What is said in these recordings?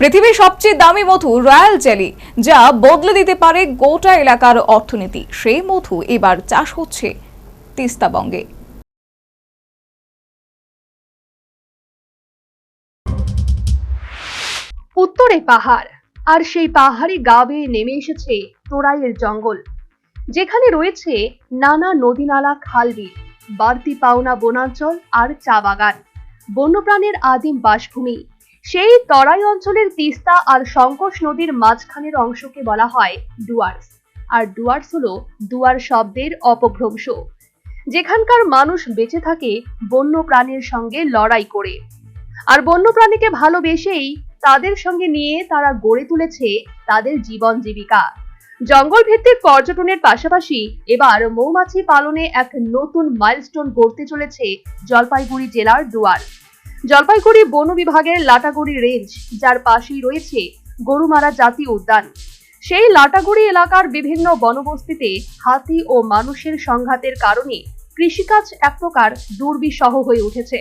পৃথিবীর সবচেয়ে দামি মধু রয়্যাল জেলি, যা বদলে দিতে পারে গোটা এলাকার অর্থনীতি। সেই মধু এবার চাষ হচ্ছে তিস্তাবঙ্গে উত্তরে পাহাড়, আর সেই পাহাড়ি গা বেয়ে নেমে এসেছে তোরাইয়ের জঙ্গল। যেখানে রয়েছে নানা নদীনালা খালবিল, বাড়তি পাওনা বনাঞ্চল আর চা বাগান। বন্যপ্রাণের আদিম বাসভূমি সেই তরাই অঞ্চলের তিস্তা আর সংকোষ নদীর মাঝখানের অংশকে বলা হয় ডুয়ার্স। আর ডুয়ার্স হলো দুয়ার শব্দের অপভ্রংশ, যেখানকার মানুষ বেঁচে থাকে বন্য প্রাণীর সঙ্গে লড়াই করে। আর বন্যপ্রাণীকে ভালোবেসেই তাদের সঙ্গে নিয়ে তারা গড়ে তুলেছে তাদের জীবন জীবিকা। জঙ্গল ভিত্তিক পর্যটনের পাশাপাশি এবার মৌমাছি পালনে এক নতুন মাইলস্টোন গড়তে চলেছে জলপাইগুড়ি জেলার দুয়ার জলপাইগুড়ি বন বিভাগের লাটাগুড়ি রেঞ্জ যার পাশেই রয়েছে গরুমারা জাতীয় উদ্যান। সেই লাটাগুড়ি এলাকার বিভিন্ন বনবস্তিতে হাতি ও মানুষের সংঘাতের কারণে কৃষিকাজ এক প্রকার দুর্বিষহ হয়ে উঠেছে।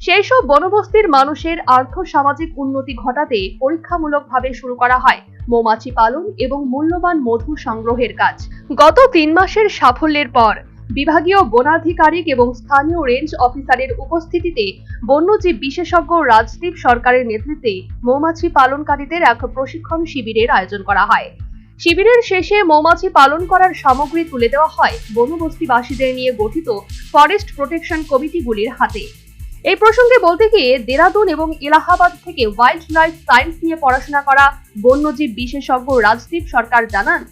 সেই সব বনবস্তির মানুষের আর্থ সামাজিক উন্নতি ঘটাতে পরীক্ষামূলকভাবে শুরু করা হয় মৌমাছি পালন এবং মূল্যবান মধু সংগ্রহের কাজ। গত তিন মাসের সাফল্যের পর বিভাগীয় বনাধিকারিক এবং স্থানীয় রেঞ্জ অফিসারের উপস্থিতিতে বন্যজীব বিশেষজ্ঞ রাজদীপ সরকারের নেতৃত্বে মৌমাছি পালনকারীদের এক প্রশিক্ষণ শিবিরের আয়োজন করা হয়। শিবিরের শেষে মৌমাছি পালন করার সামগ্রী তুলে দেওয়া হয় বনবস্তিবাসীদের নিয়ে গঠিত ফরেস্ট প্রোটেকশন কমিটিগুলির হাতে। এই প্রসঙ্গে বলতে গিয়ে দেরাদুন এবং এলাহাবাদ থেকে ওয়াইল্ড লাইফ সায়েন্স নিয়ে পড়াশোনা করা বন্যজীব বিশেষজ্ঞ রাজদীপ সরকার জানান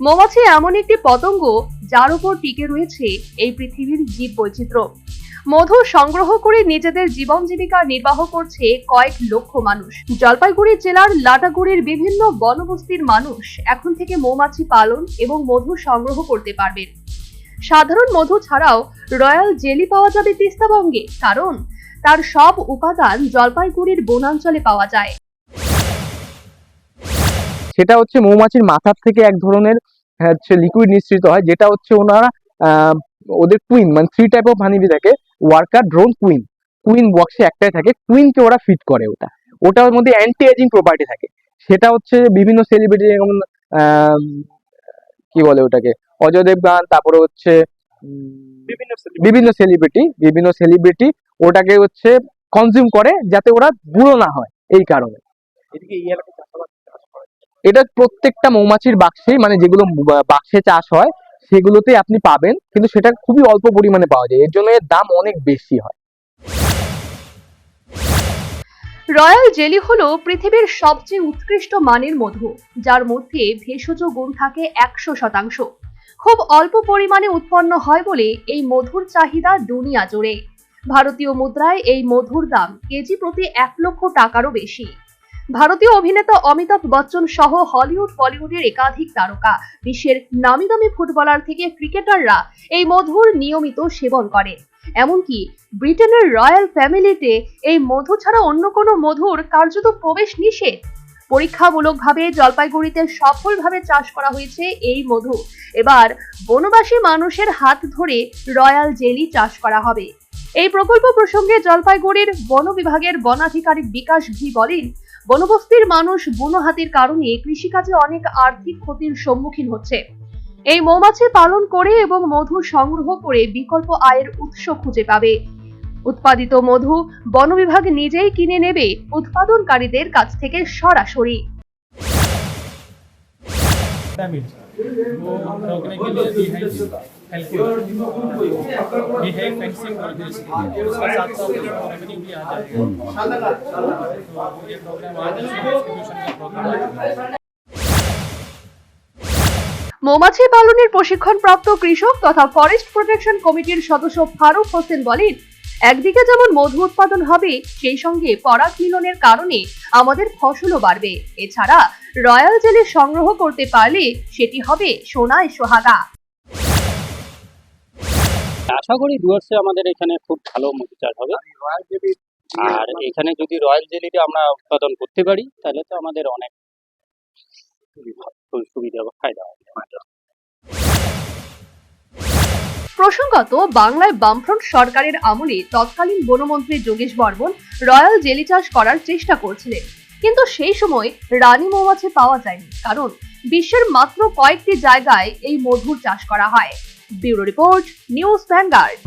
মৌমাছি এমন একটি পতঙ্গ যার উপর টিকে রয়েছে এই পৃথিবীর জীব বৈচিত্র্য। মধু সংগ্রহ করে নিজেদের জীবন জীবিকা নির্বাহ করছে কয়েক লক্ষ মানুষ। জলপাইগুড়ি জেলার লাটাগুড়ির বিভিন্ন বনবস্তির মানুষ এখন থেকে মৌমাছি পালন এবং মধু সংগ্রহ করতে পারবেন। সাধারণ মধু ছাড়াও রয়্যাল জেলি পাওয়া যাবে তিস্তাবঙ্গে কারণ তার সব উপাদান জলপাইগুড়ির বনাঞ্চলে পাওয়া যায়। সেটা হচ্ছে মৌমাছির মাথার থেকে এক ধরনের হচ্ছে লিকুইড নিঃসৃত হয় যেটা হচ্ছে ওনারা ওদের কুইন মানে থ্রি টাইপ অফ হানিবি থাকে ওয়ার্কার ড্রোন কুইন কুইন বক্সে একটাই থাকে কুইনকে ওরা ফিট করে ওটা। ওটার মধ্যে অ্যান্টি এজিং প্রপার্টি থাকে। সেটা হচ্ছে বিভিন্ন সেলিব্রিটি যেমন কি বলে ওটাকে অজয় দেবগান তারপরে হচ্ছে বিভিন্ন সেলিব্রিটি বিভিন্ন সেলিব্রিটি ওটাকে হচ্ছে কনজিউম করে যাতে ওরা বুড়ো না হয় এই কারণে। এটা প্রত্যেকটা মৌমাছির বাক্সে মানে যেগুলো বাক্সে চাষ হয় সেগুলোতে আপনি পাবেন। কিন্তু সেটা খুবই অল্প পরিমাণে পাওয়া যায়। এর জন্য এর দাম অনেক বেশি হয়। রয়্যাল জেলি হলো পৃথিবীর সবচেয়ে উৎকৃষ্ট মানের মধু, যার মধ্যে ভেষজ গুণ থাকে একশো শতাংশ। খুব অল্প পরিমাণে উৎপন্ন হয় বলে এই মধুর চাহিদা দুনিয়া জুড়ে ভারতীয় মুদ্রায় এই মধুর দাম কেজি প্রতি এক লক্ষ টাকারও বেশি। ভারতীয় অভিনেতা অমিতাভ বচ্চন সহ হলিউড, বলিউডের একাধিক তারকা। বিশ্বের নামি দামি ফুটবলার থেকে ক্রিকেটাররা এই মধুর নিয়মিত সেবন করে এমনকি ব্রিটেনের রয়্যাল ফ্যামিলিতে এই মধু ছাড়া অন্য কোনো মধুর কার্যত প্রবেশ নিষেধ। পরীক্ষামূলকভাবে জলপাইগুড়িতে সফলভাবে চাষ করা হয়েছে এই মধু। এবার বনবাসী মানুষের হাত ধরে রয়্যাল জেলি চাষ করা হবে। এই প্রকল্প প্রসঙ্গে জলপাইগুড়ির বন বিভাগের বনাধিকারিক বিকাশ ভি বলেন বনবস্তির মানুষ বুনো হাতির কারণে কৃষিকাজে অনেক আর্থিক ক্ষতির সম্মুখীন হচ্ছে। এই মৌমাছি পালন করে এবং মধু সংগ্রহ করে বিকল্প আয়ের উৎস খুঁজে পাবে। উৎপাদিত মধু বন বিভাগ নিজেই কিনে নেবে, উৎপাদনকারীদের কাছ থেকে সরাসরি। डैमेज वो रोकने के लिए we have help we have fencing और दिस उसके साथ साथ रेवेन्यू भी आ जाएगा तो ये प्रोग्राम आज डिस्ट्रीब्यूशन का प्रोग्राम है মৌমাছি পালনের প্রশিক্ষণপ্রাপ্ত কৃষক তথা ফরেস্ট প্রোটেকশন কমিটির সদস্য ফারুক হোসেন বলেন একদিকে যেমন মধু উৎপাদন হবে, সেই সঙ্গে পরাগ মিলনের কারণে আমাদের ফসলও বাড়বে। এছাড়া রয়্যাল জেলি সংগ্রহ করতে পারলে সেটি হবে সোনায় সোহাগা। আশা করি ডুয়ার্সে আমাদের এখানে খুব ভালো মধু চাষ হবে। আর এখানে যদি রয়্যাল জেলিটা আমরা উৎপাদন করতে পারি, তাহলে তো আমাদের অনেক সুবিধা ফায়দা হবে। প্রসঙ্গত, বাংলায় বামফ্রন্ট সরকারের আমলে তৎকালীন বনমন্ত্রী যোগেশ বর্মন রয়্যাল জেলি চাষ করার চেষ্টা করছিলেন। কিন্তু সেই সময় রানী মৌমাছি পাওয়া যায়নি, কারণ বিশ্বের মাত্র কয়েকটি জায়গায় এই মধুর চাষ করা হয়। Bureau report, news vanguard.